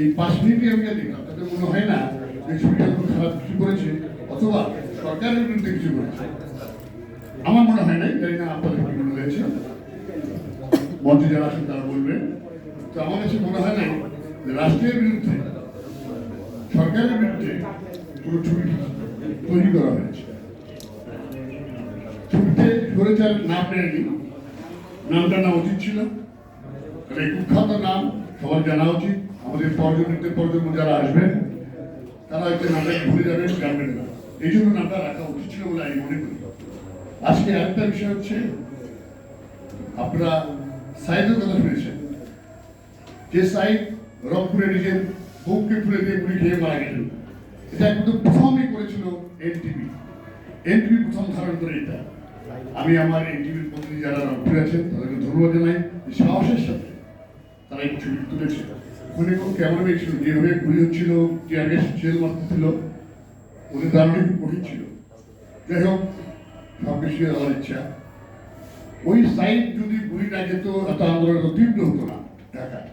এই পাঁচ মিনিটে আমি যা দেখলাম তাতে মনে হয় না যে ছবিটা কোনো খারাপ কিছু করেছে, অথবা সরকারের বিরুদ্ধে কিছু করেছে। আমার মনে হয় নাই, জানি না আপনাদের কি মনে হয়েছে। মঞ্চে যারা আছেন তারা বলবেন। তো আমার কাছে মনে হয় নাই যে রাষ্ট্রের বিরুদ্ধে, সরকারের বিরুদ্ধে কোনো ছবি তৈরি করা হয়েছে। ছবিতে সরেচার নাম নেয়নি। নামটা না উচিত ছিল। কারণ এই কুখ্যাত নাম। সবার জানা উচিত, আমাদের পর্যটকদের প্রজন্ম যারা আসবেন, তারা হয়তো নামটা ভুলে যাবেন, জানবেন না। এই জন্য নামটা রাখা উচিত ছিল বলে আমি মনে করি। আজকে একটা বিষয় হচ্ছে, আপনারা সাইডের কথা শুনেছেন, যে সাইড রংপুরে নিজের বউকে তুলে দিয়ে গুলি খেয়ে মারা গেলেন। এটা কিন্তু প্রথমই করেছিল এনটিভি। এনটিভি প্রথম ধারণ করে এটা। আমি আমার এনটিভির প্রতিনিধি যারা রংপুরে আছেন, তাদেরকে ধন্যবাদ জানাই। সাহসের সাথে। তারা এই ছবি তুলেছে। ওখানে কোনো ক্যামেরাম্যান ছিল যেভাবে গুলি হচ্ছিল যে আগে সেল মারতেছিল। ওদের দারুণ কঠিন ছিল। যাই হোক, সব কিছু আমার ইচ্ছা। ওই সাইড যদি গুলি না যেত, এত আন্দোলন তীব্র হতো না ঢাকায়।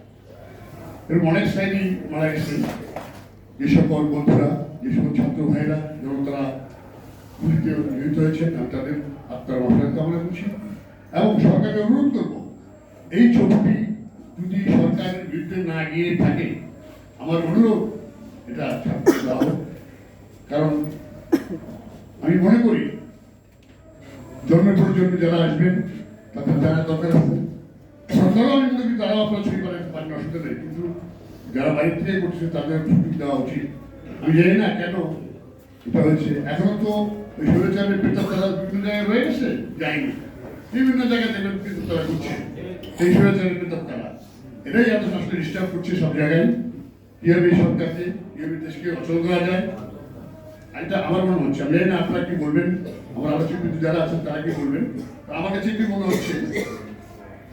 এরকম অনেক সাইডই মারা গেছে। যে সকল বন্ধুরা, যে সকল ছাত্র ভাইরা যেমন তারা গুলিতে নিহত হয়েছেন, আমি তাদের আত্মার মাফার কামনা করছি। এবং সরকারকে অনুরোধ করব, এই ছবিটি সরকারের বিরুদ্ধে না গিয়ে থাকে, আমার অনুরোধ, এটা কারণ আমি মনে করি জন্মের পর জন্মে যারা আসবেন, তাদের জানার দরকার আছে। সরকারও আমি মনে করি তারাও আপনার ছবি বানাতে পারেন অসুবিধা নেই। কিন্তু যারা বাইরে থেকে করছে তাদের ছবি দেওয়া উচিত। আমি জানি না কেন এটা হয়েছে। এখনও তো ওই সৌরচারের পেতার তারা বিভিন্ন জায়গায় রয়ে গেছে? যায়নি। বিভিন্ন জায়গায় দেখবেন কিন্তু তারা করছে এই পেতার তারা এটাই এত ডিস্টার্ব করছে সব জায়গায়। কীভাবে সরকারকে দেশকে অচল করা যায়, আর এটা আমার মনে হচ্ছে। আমি না আপনারা কি বলবেন, আমার আলোচক যারা আছেন তারা কি বলবেন আমার কাছে কি মনে হচ্ছে,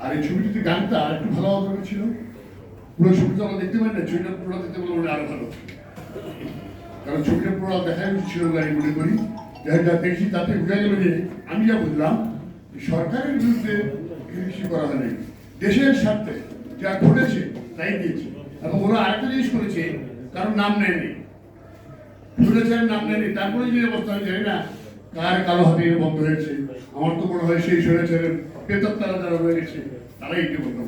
আর এই ছবিটি যদি গানটা আর একটু ভালো হবে ছিল। পুরো ছবিটা আমরা দেখতে পাই না, ছবিটা পুরো দেখতে পারলে আরও ভালো। কারণ ছবিটা পুরো দেখাই ছিল আমি মনে করি। যা দেখছি তাতে বোঝা গেল যে আমি যা বুঝলাম সরকারের বিরুদ্ধে কিছু করা হয়নি। দেশের স্বার্থে। যা ঘটেছে, তাই দিয়েছে। এবং ওরা আরেকটা জিনিস করেছে, কারণ নাম নেয়নি। শুনেছেন নাম নেয়নি, তারপরে যে অবস্থা হয়েছে না? কার কালো হাতে বন্ধ হয়েছে? আমার তো মনে হয় সেই শুনেছেন পেতক তারা যারা রয়েছে, তারাই একটি বন্ধ